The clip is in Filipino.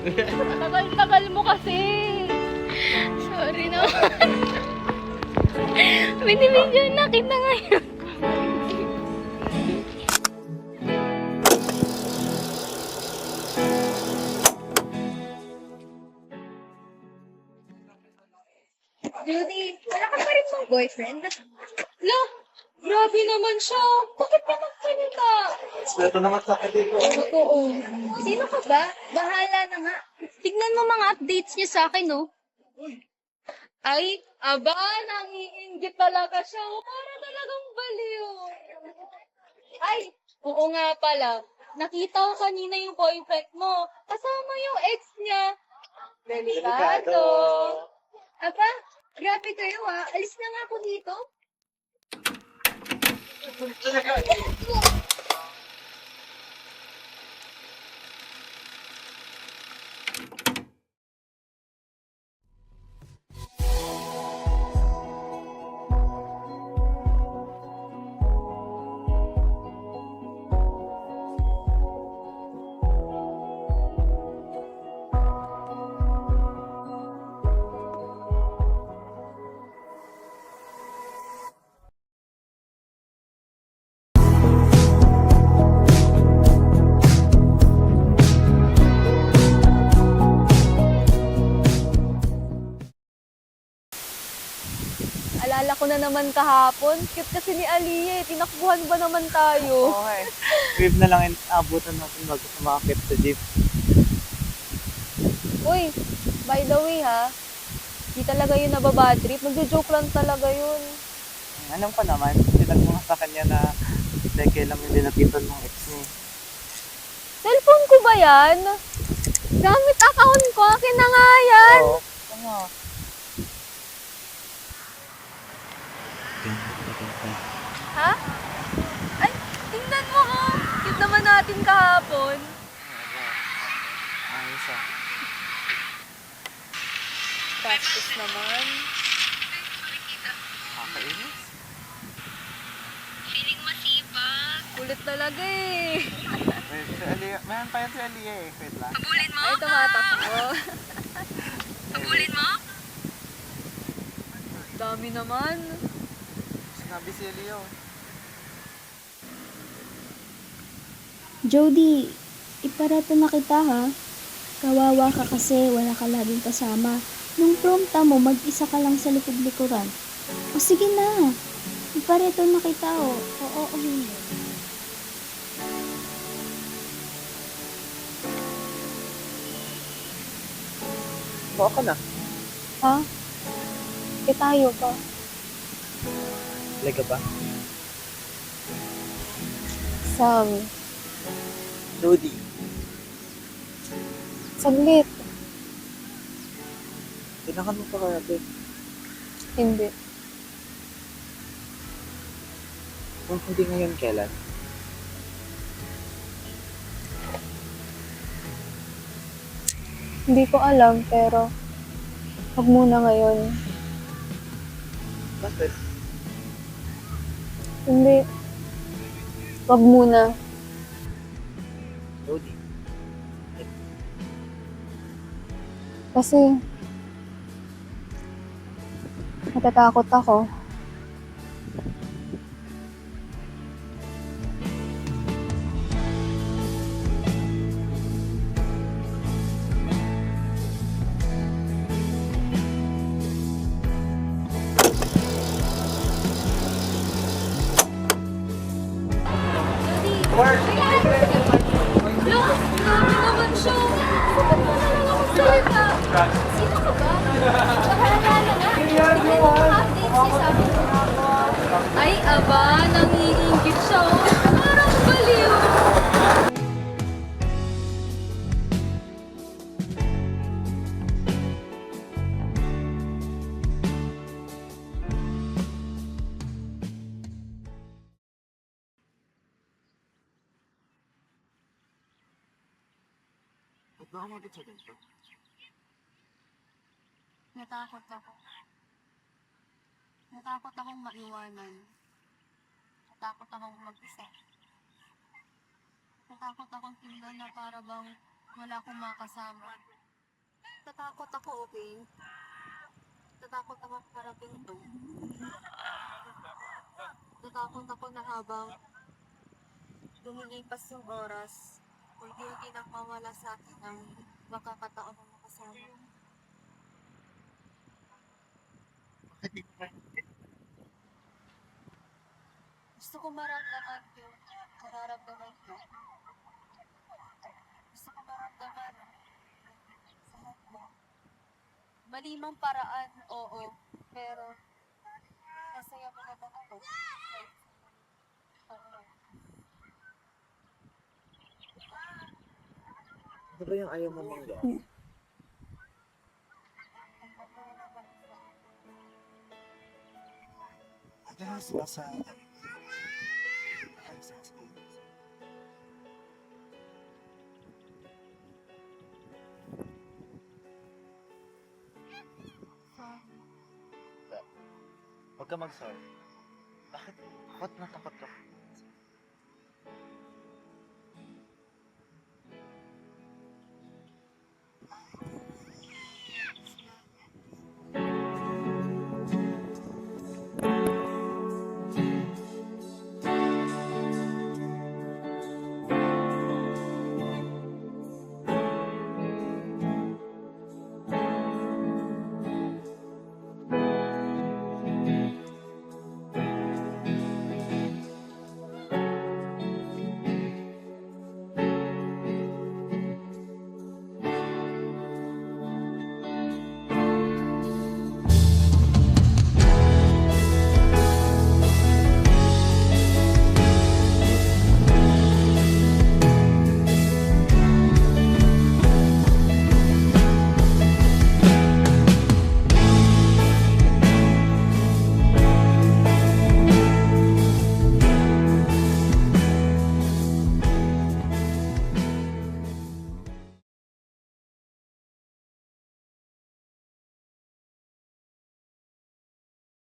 Tagal-tagal mo kasi. Sorry naman. Binibidyo na kita ngayon. Judy, wala ka pa rin mong boyfriend? Lo, grabe naman siya. Bakit ka magsalita? Ito naman sa akin dito. Oo. Sino ka ba? Bahala na nga. Tignan mo mga updates niya sa akin, no? Ay, aba, nangiinggit talaga siya. Oh, para talagang baliw. Ay, oo nga pala. Nakita ko kanina yung boyfriend mo. Kasama yung ex niya. Delikado. Aba, grabe kayo ah. Alis na nga ako dito. Alala ko na naman kahapon. Cute kasi ni Aliyah eh. Tinakbuhan ba naman tayo? Okay. Wave na lang yung abutan natin bago sumakit sa jeep. Uy, by the way ha. Di talaga yun nababad trip. Magjo-joke lang talaga yun. Alam ko naman, sinag mo nga sa kanya na dahil lang yung dinapitan ng ex mo. Cellphone ko ba yan? Gamit account ko. Akin na nga yan. Oo. Ano? Ha? Ay, tingnan mo ha. Cute naman natin kahapon. Ayos ah. Practice naman. Kakainis. Feeling masipag. Kulit talaga eh. Wait, si Alia, mayroon pa yun si Alia eh. Wait lang. Habulin mo? Ay, tumatakbo. Habulin mo? Dami naman. Alia oh. Jody, iparato na kita ha. Kawawa ka kasi wala ka laging kasama. Nung prom mo, mag-isa ka lang sa likod-likuran. O sige na, ipareto na kita o. Oo, oo. Baka ka na. Ha? Eh tayo pa. Lega ba? Sam, Rudy. saglit. Kailangan mo pa kaya ito. Hindi. Kung hindi ngayon, kailan? Hindi ko alam, pero wag muna ngayon. Bakit? Hindi. Wag muna. Rudy. Kasi natatakot ako. Ay, aba, nangiinggit siya. Parang baliw. Ba't ba umabot sa ganito? Natakot ako. Natakot akong maiwanan. Natakot akong mag-isa. Natakot akong tingnan na para bang wala akong makasama. Tatakot ako, okay? Tatakot ako parating ito. Tatakot ako na habang lumilipas yung oras, hindi nang mawala sa akin ang makakataon ng makasama. Gusto ko maramdaman yung nararamdaman ko. Gusto ko maramdaman lahat mo. Malimang paraan, oo. Pero, masaya mo naman ako. Ano, yung ayaw mo mong gawin? Sila sa... Huwag ka mag-sorry. Bakit? Ba't natakot ka?